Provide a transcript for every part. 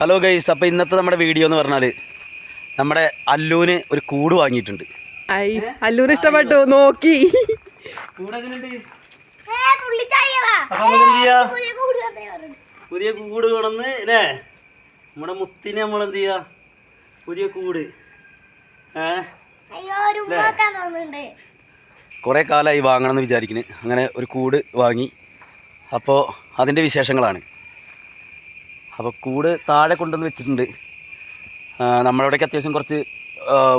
Hello guys അപ്പോൾ ഇന്നത്തെ നമ്മുടെ വീഡിയോ എന്ന് പറഞ്ഞാൽ നമ്മുടെ അല്ലൂന് ഒരു കൂട് വാങ്ങിയിട്ടുണ്ട്. ഐ അല്ലൂന് ഇഷ്ടപ്പെട്ടു നോക്കി. പുതിയ കൂട് കൊണന്ന് അല്ലേ നമ്മുടെ മുത്തിന് നമ്മൾ എന്ത് ചെയ്യാ? പുതിയ കൂട്. കുറേ കാലമായി വാങ്ങണം എന്ന് വിചാരിക്കുന്നു. അങ്ങനെ ഒരു കൂട് വാങ്ങി. അപ്പോൾ അതിന്റെ വിശേഷങ്ങളാണ്. അപ്പോൾ കൂട് താഴെ കൊണ്ടുവന്ന് വെച്ചിട്ടുണ്ട്. നമ്മളവിടേക്ക് അത്യാവശ്യം കുറച്ച്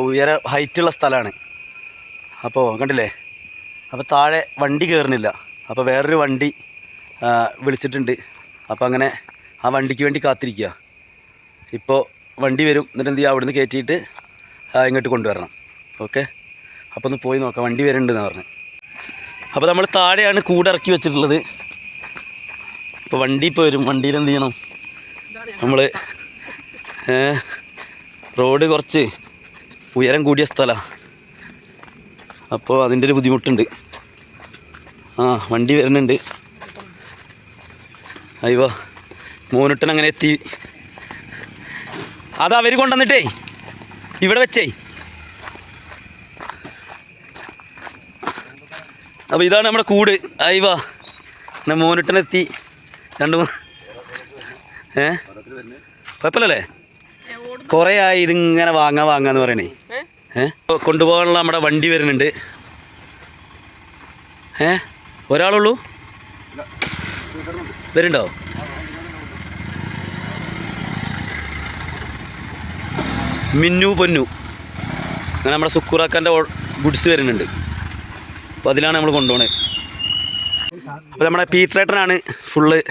ഉയര ഹൈറ്റുള്ള സ്ഥലമാണ് അപ്പോൾ കണ്ടില്ലേ? അപ്പോൾ താഴെ വണ്ടി കയറുന്നില്ല അപ്പോൾ വേറൊരു വണ്ടി വിളിച്ചിട്ടുണ്ട്. അപ്പോൾ അങ്ങനെ ആ വണ്ടിക്ക് വേണ്ടി കാത്തിരിക്കുക ഇപ്പോൾ വണ്ടി വരും. എന്നിട്ട് എന്ത് ചെയ്യുക അവിടുന്ന് കയറ്റിയിട്ട് ഇങ്ങോട്ട് കൊണ്ടുവരണം. ഓക്കെ? അപ്പോൾ ഒന്ന് പോയി നോക്കാം. വണ്ടി വരുന്നുണ്ടെന്ന് പറഞ്ഞു. അപ്പോൾ നമ്മൾ താഴെയാണ് കൂട് ഇറക്കി വെച്ചിട്ടുള്ളത്. ഇപ്പോൾ വണ്ടി ഇപ്പോൾ വരും. വണ്ടിയിൽ എന്ത് ചെയ്യണം? നമ്മൾ റോഡ് കുറച്ച് ഉയരം കൂടിയ സ്ഥലമാണ് അപ്പോൾ അതിന്റെ ഒരു ബുദ്ധിമുട്ടുണ്ട്. ആ വണ്ടി വരുന്നുണ്ട്. അയ്യോ മോനുട്ടൻ അങ്ങനെ എത്തി. അത് അവർ കൊണ്ടുവന്നിട്ടേ. ഇവിടെ വെച്ചേ. അപ്പോൾ ഇതാണ് നമ്മുടെ കൂട്. അയ്യോ മോനുട്ടനെത്തി രണ്ട് മൂന്ന് ഏ? കുഴപ്പമില്ലല്ലേ? കുറേ ആയി ഇതിങ്ങനെ വാങ്ങാൻ വാങ്ങാന്ന് പറയണേ. ഏ? ഇപ്പൊ കൊണ്ടുപോകാനുള്ള നമ്മുടെ വണ്ടി വരുന്നുണ്ട്. ഏ? ഒരാളുള്ളൂ? വരുന്നുണ്ടോ? മിന്നു പൊന്നു. അങ്ങനെ നമ്മുടെ സുക്കുറാക്കാന്റെ ഗുഡ്സ് വരുന്നുണ്ട്. അപ്പോൾ അതിലാണ് നമ്മൾ കൊണ്ടുപോണത് അപ്പോൾ നമ്മുടെ പീറ്ററേട്ടനാണ് ഫുള്ള്.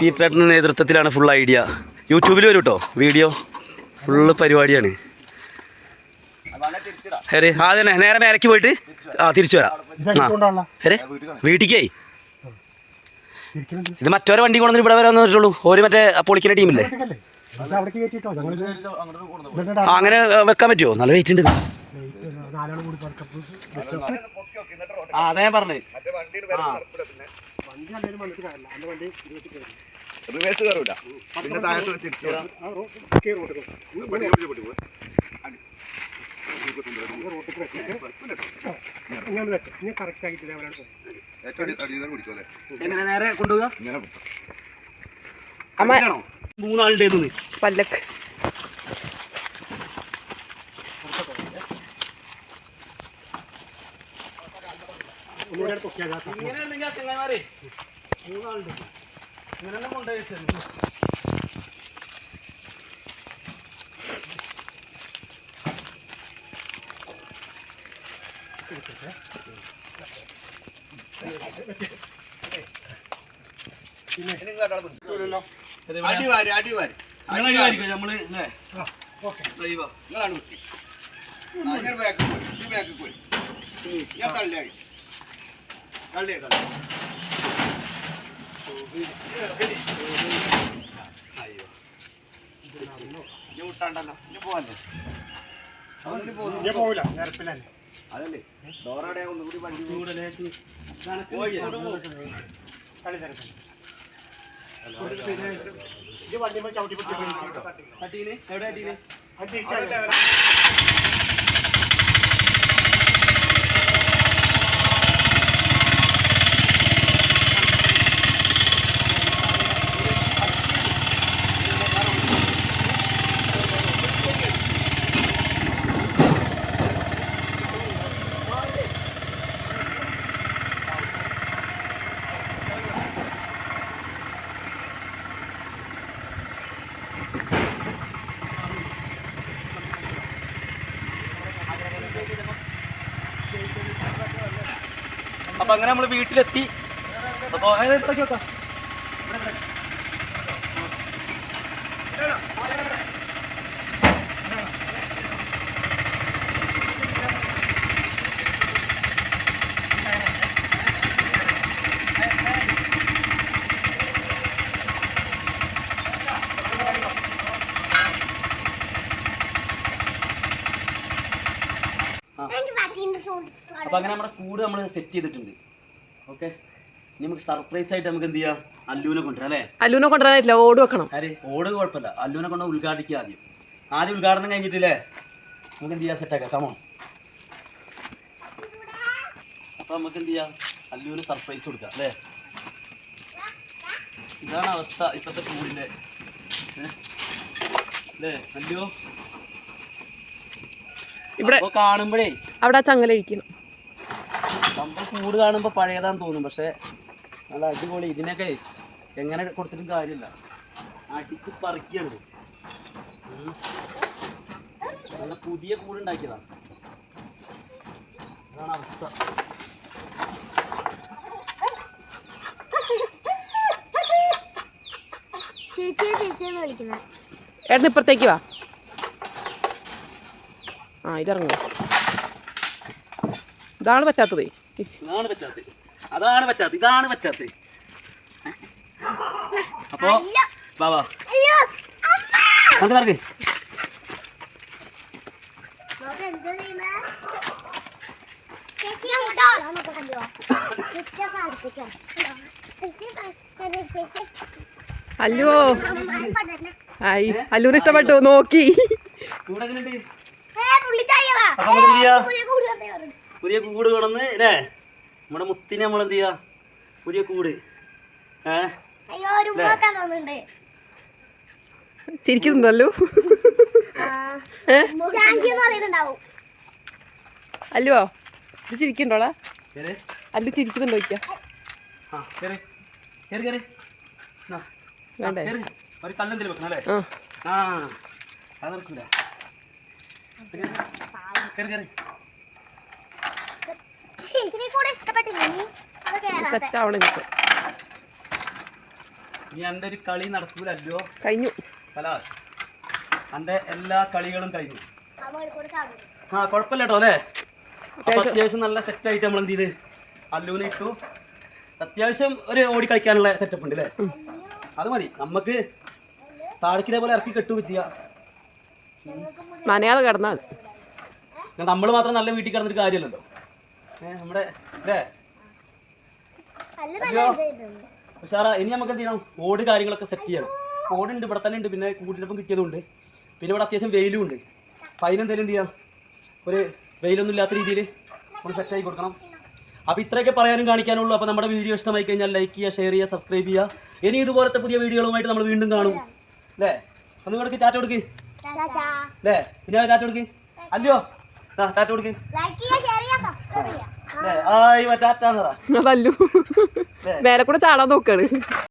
പീറ്ററേട്ടന്റെ നേതൃത്വത്തിലാണ് ഫുൾ ഐഡിയ യൂട്യൂബിൽ വരും കേട്ടോ വീഡിയോ ഫുള്ള് പരിപാടിയാണ്. ഹരി ആ തന്നെ നേരെ മേലക്ക് പോയിട്ട് ആ തിരിച്ചു വരാം. ആ ഹരി വീട്ടിക്കേ. ഇത് മറ്റൊരു വണ്ടി കൊണ്ടു ഇവിടെ വരെ വന്നിട്ടുള്ളൂ ഒരു മറ്റേ പൊളിക്കുന്ന ടീമില്ലേ? അങ്ങനെ വെക്കാൻ പറ്റുമോ നല്ല വെയിറ്റ് ഉണ്ട് നാലാളും കൂടി പറക്കപ്പ് ആ അതാ ഞാൻ പറഞ്ഞത്. വണ്ടി പല്ലക്ക് വന്നിട്ട് കാര്യമില്ല അന്റെ വണ്ടി ഇരുപത്തി കയറി. റിവേഴ്സ് കയറൂല. പിന്നെ താഴത്ത് വെച്ചിട്ട് ആ റോ- കയറി റോട്ടിൽ പോ. ഈ റോട്ടിൽ വെച്ചിട്ട് ഇങ്ങനെ വെച്ച് ഇനി കറക്റ്റ് ആക്കിയിട്ട് ഇതേപോലെ പോകും ഏറ്റവും അടി- അടിയിൽ നിന്ന് പിടിക്കും അല്ലേ എങ്ങനെ നേരെ കൊണ്ടുപോകുക ഇങ്ങനെ അമ്മ ആണോ മൂന്നാളുടെ പല്ലക്ക് ഒന്നുകൂടെ പൊക്കിയാൽ അടിവാരി അടിവാരി നമ്മൾ അല്ലേ നിങ്ങളാണ് ബാക്ക് പോയി. ബാക്ക് പോയി. ഞാൻ തള്ളിയായി. തള്ളിയേ തള്ളി ഇനി വിട്ടാണ്ടല്ലോ ഇനി പോവല്ലേ പോവില്ല നിരപ്പിലല്ലേ അതല്ലേ ഡോറയുടെ ഒന്നുകൂടി വണ്ടി ഈ വണ്ടി ചവിട്ടി പൊട്ടി കേട്ടോ അട്ടീന് എവിടെ അട്ടീന് അപ്പൊ അങ്ങനെ നമ്മൾ വീട്ടിലെത്തി. അപ്പൊ അങ്ങനെ എടുത്തൊക്കെ വെക്കാം അപ്പൊ അങ്ങനെ നമ്മുടെ കൂട് നമ്മൾ സെറ്റ് ചെയ്തിട്ടുണ്ട്. ഓക്കെ ഇനി നമുക്ക് സർപ്രൈസ് ആയിട്ട് നമുക്ക് എന്ത് ചെയ്യാം? അല്ലൂനെ കൊണ്ടുവരാം അല്ലേ? അല്ലൂനെ കൊണ്ടുവരാനായിട്ടില്ല ഓട് വെക്കണം. അതെ ഓട് കുഴപ്പമില്ല. അല്ലൂനെ കൊണ്ട് ഉദ്ഘാടിക്കുക ആദ്യം. ആദ്യം ഉദ്ഘാടനം കഴിഞ്ഞിട്ടില്ലേ? നമുക്ക് എന്ത് ചെയ്യാം? സെറ്റാക്കാം കമോ അപ്പം നമുക്ക് എന്ത് ചെയ്യാം? അല്ലൂന് സർപ്രൈസ് കൊടുക്കാം അല്ലേ? ഇതാണ് അവസ്ഥ ഇപ്പോഴത്തെ കൂടിന്റെ? അല്ലേ? അല്ലയോ ഇവിടെ കാണുമ്പോഴേ അവിടെ ചങ്ങല ഇരിക്കണം സംഭവം കൂട് കാണുമ്പോൾ പഴയതാന്ന് തോന്നും. പക്ഷേ നല്ല അടിപൊളി. ഇതിനൊക്കെ എങ്ങനെ കൊടുത്തിട്ടും കാര്യമില്ല. അടിച്ച് പറിക്കുകയാണ്. നല്ല പുതിയ കൂട് ഉണ്ടാക്കിയതാണ് അതാണ് അവസ്ഥ ഏട്ടൻ ഇപ്പുറത്തേക്ക് വാ. ആ ഇതിറങ്ങുക ഇതാണ് പറ്റാത്തത്. ഇതാണ് പറ്റാത്ത അതാണ് പറ്റാത്ത ഇതാണ് പറ്റാത്ത അപ്പോ ബാബാ അയ്യോ നമുക്ക് നടക്ക് അല്ലോ. ആയി. അല്ലൂന് ഇഷ്ടപ്പെട്ടു നോക്കി. പുതിയ കൂടി കിടന്ന് അല്ലേ നമ്മുടെ മുത്തിനെ നമ്മൾ എന്ത് ചെയ്യാ? പുതിയ കൂട്. ചിരിക്കുന്നുണ്ടല്ലോ. അല്ലുവോ? ഇത് ചിരിക്കണ്ടോടാ? കേറ്. അല്ലു ചിരിക്കുന്നുണ്ടോ ചോദിക്ക? ആ വേണ്ടേ. ഒരു കല്ലെന്തെങ്കിലും വെക്കണം അല്ലേ? അത് നടക്കൂല കയറി കേറി. സെറ്റ് ആവണം എനിക്ക്. ഇനി എന്റെ ഒരു കളി നടക്കൂലല്ലോ? കഴിഞ്ഞു. കലാസ് എന്റെ എല്ലാ കളികളും കഴിഞ്ഞു. ആ കുഴപ്പമില്ല കേട്ടോ അല്ലേ അത്യാവശ്യം നല്ല സെറ്റ് ആയിട്ട് നമ്മൾ എന്ത് ചെയ്ത്? അല്ലൂനെ ഇട്ടു. അത്യാവശ്യം ഒരു ഓടി കളിക്കാനുള്ള സെറ്റപ്പ് ഉണ്ട് അല്ലേ? അത് മതി. നമുക്ക് താഴേക്ക് ഇതേപോലെ ഇറക്കി കെട്ടുക ചെയ്യാം. നനയാതെ കിടന്നാൽ നമ്മൾ മാത്രം നല്ല വീട്ടിൽ കിടന്നിട്ട് കാര്യമല്ലല്ലോ. നമ്മുടെ. ഉഷാറ ഇനി നമുക്ക് എന്ത് ചെയ്യണം? ഓട് കാര്യങ്ങളൊക്കെ സെറ്റ് ചെയ്യണം. ഓടുണ്ട് ഇവിടെ തന്നെ ഉണ്ട് പിന്നെ കൂട്ടിനൊപ്പം കിട്ടിയതുണ്ട്. പിന്നെ ഇവിടെ അത്യാവശ്യം വെയിലും ഉണ്ട്. അപ്പം അതിനെന്തെങ്കിലും എന്ത് ചെയ്യാം ഒരു വെയിലൊന്നും ഇല്ലാത്ത രീതിയിൽ ഒന്ന് സെറ്റ് ആയി കൊടുക്കണം. അപ്പോൾ ഇത്രയൊക്കെ പറയാനും കാണിക്കാനുള്ളൂ. അപ്പോൾ നമ്മുടെ വീഡിയോ ഇഷ്ടമായി കഴിഞ്ഞാൽ ലൈക്ക് ചെയ്യുക ഷെയർ ചെയ്യുക സബ്സ്ക്രൈബ് ചെയ്യുക. ഇനി ഇതുപോലത്തെ പുതിയ വീഡിയോകളുമായിട്ട് നമ്മൾ വീണ്ടും കാണും. അല്ലേ? ഒന്ന് കൊടുക്ക് ടാറ്റ കൊടുക്ക്. അല്ലേ? പിന്നെ ടാറ്റ കൊടുക്ക്. അല്ലയോ? ആ ടാറ്റ കൊടുക്ക്. ലൈക്ക് ചെയ്യുക ഷെയർ ചെയ്യുക സബ്സ്ക്രൈബ് ചെയ്യുക. അതല്ലു മേലെ കൂടെ ചാടാൻ നോക്കാണ്.